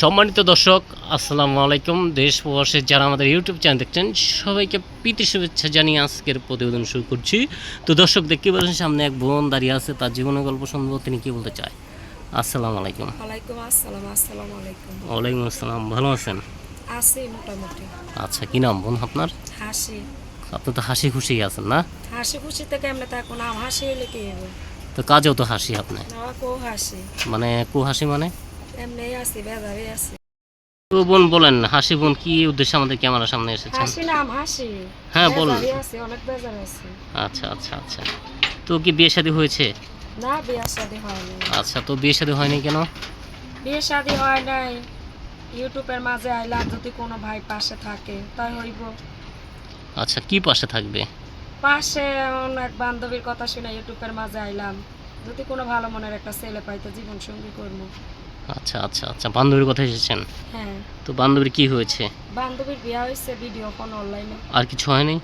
সম্মানিত দর্শক আসসালামু আলাইকুম। দেশ যারা আমাদের ইউটিউব চ্যানেল দেখছেন সবাইকে প্রীতি শুভেচ্ছা জানিয়ে আজকের প্রতিবেদন শুরু করছি। তো দর্শক দেখতে পাচ্ছেন সামনে এক বোন দাঁড়িয়ে আছে তার জীবনের গল্প শুনব তিনি কি বলতে চায়? আসসালামু আলাইকুম। ওয়ালাইকুম আসসালাম আসসালামু আলাইকুম। ওয়ালাইকুম আসসালাম ভালো আছেন? আছি মোটামুটি। আচ্ছা কি নাম বোন আপনার? হাসি। আপনি তো হাসি খুশি আছেন না? হাসি খুশি থেকে এমনি থাকো না হাসি হইলে কি হবে তো কাজেও তো হাসি আপনি। না কো হাসি। মানে কু হাসি মানে? এমনি আছি বেজারে আছি। তো বোন বলেন হাসি বোন কি উদ্দেশ্যে আমাদের ক্যামেরার সামনে এসেছেন? হাসি নাম হাসি। হ্যাঁ, বলুন। বেজারে অনেক বেজারে আছি। আচ্ছা আচ্ছা আচ্ছা। তো কি বিয়ে শাদী হয়েছে? না বিয়ে শাদি হয়নি। আচ্ছা তো বিয়ে শাদী হয়নি কেন? বিয়ে শাদি হয় নাই। ইউটিউবের মাঝে আইলাম যদি কোনো ভাই পাশে থাকে তাই হইব। আচ্ছা কি পাশে থাকবে? পাশে এক বান্ধবীর কথা শুনে ইউটিউবের মাঝে আইলাম। যদি কোনো ভালো মনের একটা ছেলে পাইতো জীবন সঙ্গী করব। আচ্ছা আচ্ছা আচ্ছা বান্ধবীর কথা এসেছেন? হ্যাঁ। তো বান্ধবীর কি হয়েছে? বান্ধবীর বিয়া হয়েছে ভিডিও ফোন অনলাইনে। আর কিছু হয়নি?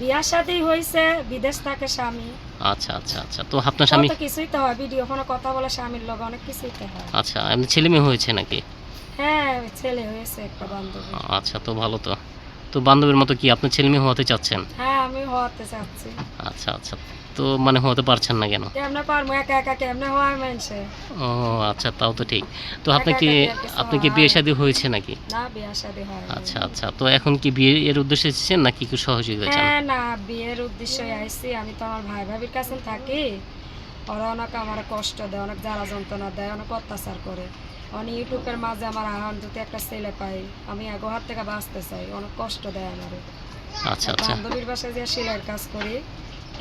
বিয়া শাদি হয়েছে বিদেশ থাকে স্বামী। আচ্ছা আচ্ছা আচ্ছা তো আপনার স্বামী কত কিছুই তো হয় ভিডিও ফোনে কথা বলে স্বামীর লগে অনেক কিছুই তো হয়। আচ্ছা এমনি ছেলে মেয়ে হয়েছে নাকি? হ্যাঁ ছেলে হয়েছে একটা বান্ধবী। আচ্ছা তো ভালো তো। তো বান্ধবীর মতো কি আপনি ছেলে মেয়ে হতে চাচ্ছেন? হ্যাঁ আমি হওয়াতে চাচ্ছি। আচ্ছা আচ্ছা। তো মানে হতে পারছেন না কেন? কেমনে পারব? একা একা কেমনে হয় মানুষে? ও আচ্ছা তাও তো ঠিক। তো আপনি কি আপনি কি বিয়ে শাদী হয়েছে নাকি? না বিয়া শাদি হয় আচ্ছা আচ্ছা। তো এখন কি বিয়ে এর উদ্দেশ্যে এসেছেন নাকি কি সহযোগিতা চান হ্যাঁ না বিয়ের উদ্দেশ্যে আইছি আমি তো আমার ভাই ভাবির কাছে থাকি। ওরা অনেক আমার কষ্ট দেয় অনেক জ্বালা যন্ত্রণা দেয় অনেক অত্যাচার করে। অনেক ইউটিউবের মাঝে আমার আহান যদি একটা ছেলে পাই। আমি আগো হাত থেকে বাঁচতে চাই অনেক কষ্ট দেয় আমার। আচ্ছা আচ্ছা। বান্ধবীর বাসায় যে সেলাইয়ের কাজ করি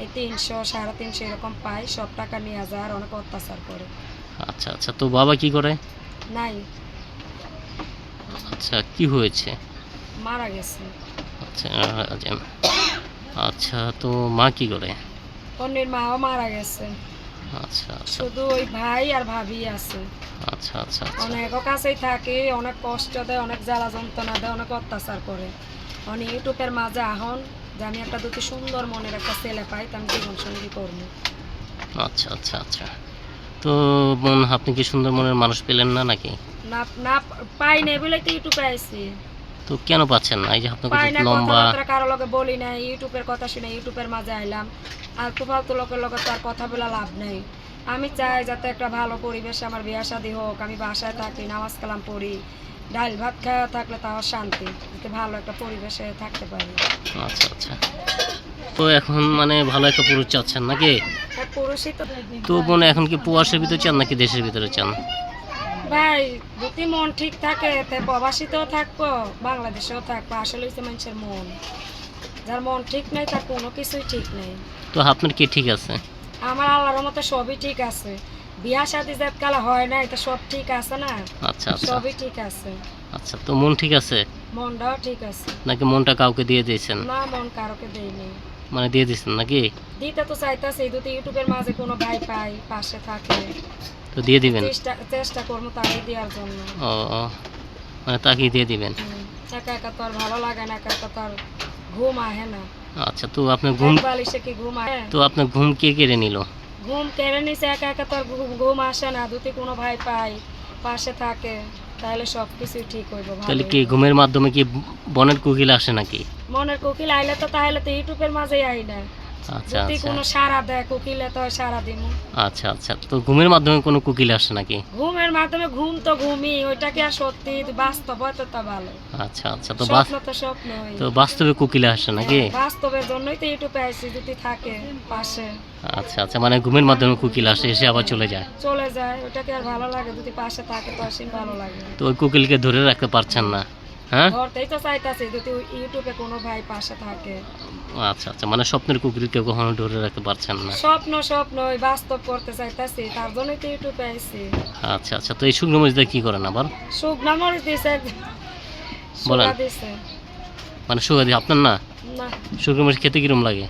এই তিনশো সাড়ে তিনশো এরকম পাই সব টাকা নিয়ে যায় আর অনেক অত্যাচার করে। আচ্ছা আচ্ছা তো বাবা কি করে? নাই। আচ্ছা কি হয়েছে? মারা গেছে। আচ্ছা আচ্ছা, তো মা কি করে? অন্যের মাও মারা গেছে। আচ্ছা আচ্ছা। শুধু ওই ভাই আর ভাবি আছে। আচ্ছা আচ্ছা আচ্ছা। অনেক কাছেই থাকে অনেক কষ্ট দেয় অনেক জ্বালা যন্ত্রণা দেয় অনেক অত্যাচার করে। অনেক ইউটিউবের মাঝে আহন যে আমি একটা দুটি সুন্দর মনের একটা ছেলে পাই তো আমি জীবন সঙ্গী করব। আচ্ছা আচ্ছা আচ্ছা। তো বোন আপনি কি সুন্দর মনের মানুষ পেলেন না নাকি? না না পাই নাই বলে তো ইউটিউবে আইছি। তো কেন পাচ্ছেন না? এই যে আপনার পাই কত না লম্বা কথাবার্তা কারও লগে বলি না ইউটিউবের কথা শুনে ইউটিউবের মাঝে আইলাম। আর তো ফালতু লোকের লগে তো আর কথা বলে লাভ নাই। আমি চাই যাতে একটা ভালো পরিবেশে আমার বিয়া শাদি হোক আমি বাসায় থাকি নামাজ কালাম পড়ি। ডাল ভাত খাওয়া থাকলে তাও শান্তি যাতে ভালো একটা পরিবেশে থাকতে পারি। আচ্ছা আচ্ছা। তো এখন মানে ভালো একটা পুরুষ চাচ্ছেন নাকি? পুরুষই তো। তো বোন এখন কি প্রবাসের ভিতরে চান নাকি দেশের ভিতরে চান? ভাই যদি মন ঠিক থাকে তে প্রবাসীতেও থাকব বাংলাদেশেও থাকব আসলে হচ্ছে মানুষের মন। যার মন ঠিক নাই তার কোনো কিছুই ঠিক নেই। তো আপনার কি ঠিক আছে? আমার আল্লাহর মতো সবই ঠিক আছে। বিয়া শাদি জাত কালা হয় না এটা সব ঠিক আছে না? আচ্ছা আচ্ছা। সবই ঠিক আছে। আচ্ছা তো মন ঠিক আছে? মনটাও ঠিক আছে। নাকি মনটা কাউকে দিয়ে দিয়েছেন? না মন কারোকে দেয়নি। মানে দিয়ে দিয়েছেন নাকি? দিতে তো চাইতেছি যদি ইউটিউবের মাঝে কোনো ভাই পাই পাশে থাকে। তো দিয়ে দিবেন? চেষ্টা চেষ্টা করব তাকে দেওয়ার জন্য। ও ও, মানে তাকেই দিয়ে দিবেন? একা একা তো আর ভালো লাগে না একা একা তো আর ঘুম আহে না। আচ্ছা তো আপনার ঘুম বালিশে কি ঘুম আহে? তো আপনার ঘুম কে কেড়ে নিল? ঘুম কেড়ে নিছে একা একা তো আর ঘুম- ঘুম আসে না দুতে কোনো ভাই পাই পাশে থাকে তাহলে সব কিছুই ঠিক হইব তাহলে কি ঘুমের মাধ্যমে কি বনের কোকিল আসে নাকি? মনের কোকিল আইলে তো তাহলে তো ইউটিউবের মাঝেই আই না। আচ্ছা যদি আচ্ছা। কোনো সারা দেয় কোকিলে তো সারা দিমু। আচ্ছা আচ্ছা। তো ঘুমের মাধ্যমে কোনো কোকিল আসে নাকি? ঘুমের মাধ্যমে ঘুম তো ঘুমই ওইটাকে আর সত্যি ভালো। আচ্ছা আচ্ছা তো স্বপ্ন তো স্বপ্ন তো বাস্তবে কোকিল আসে নাকি? বাস্তবের জন্যই তো ইউটিউবে আইসি যদি থাকে পাশে। আচ্ছা আচ্ছা মানে ঘুমের মাধ্যমে কোকিল আসে এসে আবার চলে যায়। চলে যায় ওটাকে আর ভালো লাগে যদি পাশে থাকে তো আসি ভালো লাগে। তো ওই কোকিলকে ধরে রাখতে পারছেন না। হ্যাঁ? ঘরতেই তো চাইতাছি যদি ইউটিউবে কোনো ভাই পাশে থাকে। আচ্ছা আচ্ছা মানে স্বপ্নের কোকিলকে কখনো ধরে রাখতে পারছেন না? স্বপ্ন স্বপ্ন ওই বাস্তব করতে চাইতাছি তার জন্যই তো ইউটিউবে আইসি আচ্ছা আচ্ছা তো এই শুকনো মরিচটা কি করেন আবার? শুকনা মরিচ দিছে। বলেন। মানে দিয়ে আপনার না? না। শুকনো মরিচ খেতে কিরম লাগে?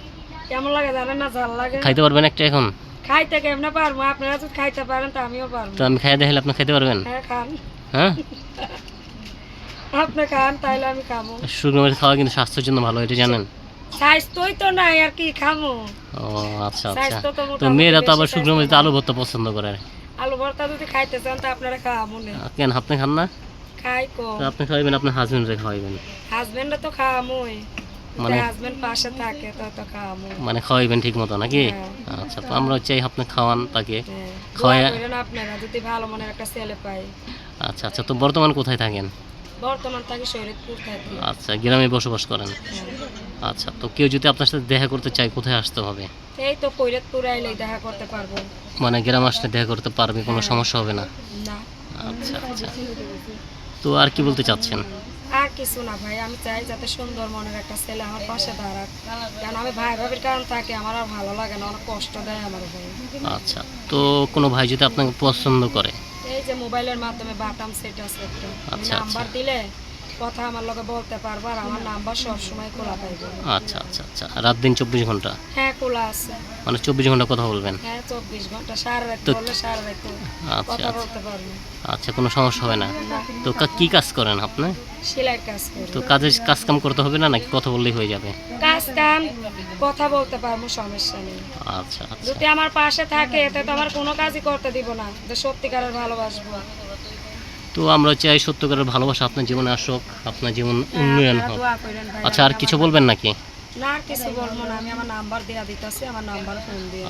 কেমন লাগে জানেন না ঝাল লাগে। খাইতে পারবেন একটা এখন? খাইতে কেমনে পারব? আপনারা যদি খাইতে পারেন তো আমিও পারব। তো আমি খাই দেখালে আপনি খেতে পারবেন? হ্যাঁ খান। হ্যাঁ? আপনি খান তাইলে আমি খাব শুকনো মরিচ খাওয়া কিন্তু স্বাস্থ্যের জন্য ভালো এটা জানেন? স্বাস্থ্যই তো নাই আর কি খামো? ও আচ্ছা আচ্ছা। তো মেয়েরা তো আবার শুকনো মরিচ আলু ভর্তা পছন্দ করে। আলু ভর্তা যদি খাইতে চান তো আপনারা আহ, কেন আপনি খান না? খাই তো আপনি খাওয়াবেন আপনার হাজবেন্ডরে খাওয়াবেন হাজবেন্ডে তো খাওয়ামই মানে- হাজবেন্ড পাশে থাকে তো তো খাওয়ামই মানে খাওয়াইবেন ঠিক মতো নাকি? হ্যাঁ। আচ্ছা তো আমরা চাই আপনি খাওয়ান তাকে। হ্যাঁ। খাওয়ায়া- দোয়া করেন আপনারা যদি ভালো মনের একটা ছেলে পাই। আচ্ছা আচ্ছা তো বর্তমান কোথায় থাকেন? বর্তমান থাকি শরীরপুর থাকি আচ্ছা গ্রামে বসবাস করেন? হ্যাঁ। আচ্ছা তো কেউ যদি আপনার সাথে দেখা করতে চায় কোথায় আসতে হবে? এই তো কৈরতপুর আইলেই দেখা করতে পারব। মানে গ্রাম আসলে দেখা করতে পারবে কোনো সমস্যা হবে না? না। আচ্ছা আচ্ছা। তো আর কি বলতে চাচ্ছেন? আর কিছু না ভাই আমি চাই যাতে সুন্দর মনের একটা ছেলে আমার পাশে দাঁড়াক। কারণ আমি ভাই ভাবির কারণ থাকে আমার আর ভালো লাগে না অনেক কষ্ট দেয় আমার ভাই। আচ্ছা তো কোনো ভাই যদি আপনাকে পছন্দ করে মোবাইলের মাধ্যমে বাটাম সেট আছে একটা। আচ্ছা, নাম্বার দিলে কথা আমার লগে বলতে পারব আর আমার নাম্বার সবসময় খোলা পাইবো আচ্ছা আচ্ছা আচ্ছা। রাত দিন চব্বিশ ঘণ্টা? হ্যাঁ খোলা আছে। মানে চব্বিশ ঘণ্টা কথা বলবেন? হ্যাঁ চব্বিশ ঘণ্টা। সারা রাত বললে সারা রাত আচ্ছা কথা আচ্ছা বলতে পারব। আচ্ছা কোনো সমস্যা হবে না। তো কি কাজ করেন আপনি? সেলাইয়ের কাজ করি। তো কাজে কাজ কাম করতে হবে না নাকি কথা বললেই হয়ে যাবে? কাজ কাম কথা বলতে পারব সমস্যা নেই। আচ্ছা আচ্ছা। যদি আমার পাশে থাকে এতে তো আমার কোনো কাজই করতে দিব না। যে সত্যিকারের ভালোবাসবো। তো আমরা চাই সত্যকারের ভালোবাসা আপনার জীবনে আসুক আপনার জীবন উন্নয়ন হোক। আচ্ছা আর কিছু বলবেন নাকি?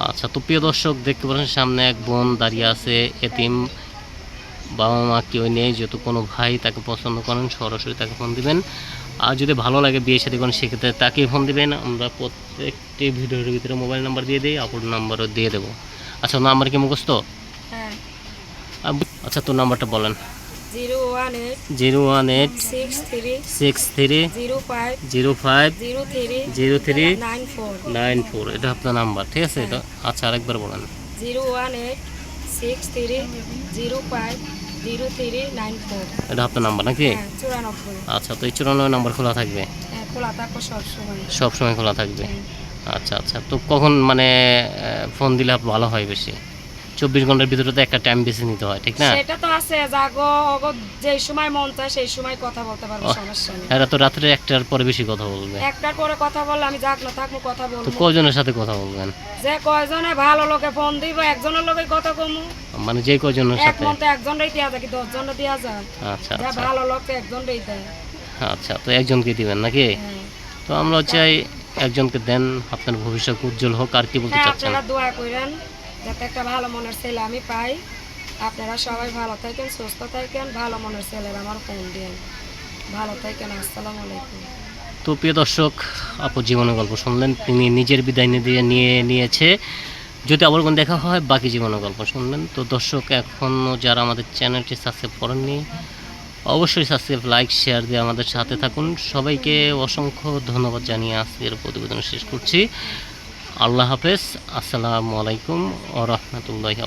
আচ্ছা তো প্রিয় দর্শক দেখতে পাচ্ছেন সামনে এক বোন দাঁড়িয়ে আছে এতিম। বাবা মা কেউ নেই যেহেতু কোনো ভাই তাকে পছন্দ করেন সরাসরি তাকে ফোন দিবেন। আর যদি ভালো লাগে বিয়ে সাথে করেন সেক্ষেত্রে তাকেই ফোন দিবেন। আমরা প্রত্যেকটি ভিডিওর ভিতরে মোবাইল নাম্বার দিয়ে দিই আপুর নাম্বারও দিয়ে দেবো। আচ্ছা নাম্বার কি মুখস্থ? হ্যাঁ। আচ্ছা তোর নাম্বারটা বলেন। Zero one eight zero one eight six three six three zero five zero five zero three zero three nine four nine four. এটা আপনার নাম্বার ঠিক আছে? এটা আচ্ছা আরেকবার বলেন। Zero one eight six three zero five zero three nine four এটা আপনার নাম্বার নাকি? হ্যাঁ চুরানব্বই। আচ্ছা তো এই চুরানব্বই নাম্বার খোলা থাকবে? হ্যাঁ খোলা সবসময়। সব সময় খোলা থাকবে। আচ্ছা আচ্ছা তো কখন মানে ফোন দিলে ভালো হয় বেশি? চব্বিশ ঘণ্টার ভিতরে তো একটা টাইম বেশি নিতে হয় ঠিক না? সেটা তো আছে জাগো অগো যে সময় মন চায় সেই সময় কথা বলতে পারব সমস্যা নেই। এরা তো রাত্রে একটার পরে বেশি কথা বলবে। একটার পরে কথা বললে আমি যাক না থাকব কথা বলব। তো কজনের সাথে কথা বলবেন? যে কয়জনে ভালো লোকে ফোন দিব একজনের লোকে কথা কমু। মানে যে কজনের এক সাথে? তো একজনটাই দেওয়া যায় কি দশজনটা দেওয়া যায়। আচ্ছা যা আচ্ছা। ভালো লোক তো একজনটাই দেয়। আচ্ছা তো একজনকে দিবেন নাকি? হ্যাঁ। তো আমরা চাই একজনকে দেন আপনার ভবিষ্যৎ উজ্জ্বল হোক আর কি বলতে হ্যাঁ চাচ্ছেন? আপনারা দোয়া করেন। যাতে একটা ভালো মনের ছেলে আমি পাই। আপনারা সবাই ভালো থাকেন, সুস্থ থাকেন, ভালো মনের ছেলের আমার ফোন দিন। ভালো থাকেন, আসসালামু আলাইকুম। তো প্রিয় দর্শক, আপু জীবনের গল্প শুনলেন, তিনি নিজের বিদায় নিয়ে নিয়ে নিয়েছে। যদি আবার কোনো দেখা হয়, বাকি জীবনের গল্প শুনবেন তো দর্শক, এখনও যারা আমাদের চ্যানেলটি সাবস্ক্রাইব করেননি, অবশ্যই সাবস্ক্রাইব, লাইক, শেয়ার দিয়ে আমাদের সাথে থাকুন। সবাইকে অসংখ্য ধন্যবাদ জানিয়ে আজকের প্রতিবেদন শেষ করছি। আল্লাহ হাফেজ আসসালামু আলাইকুম ও রহমতুল্লাহ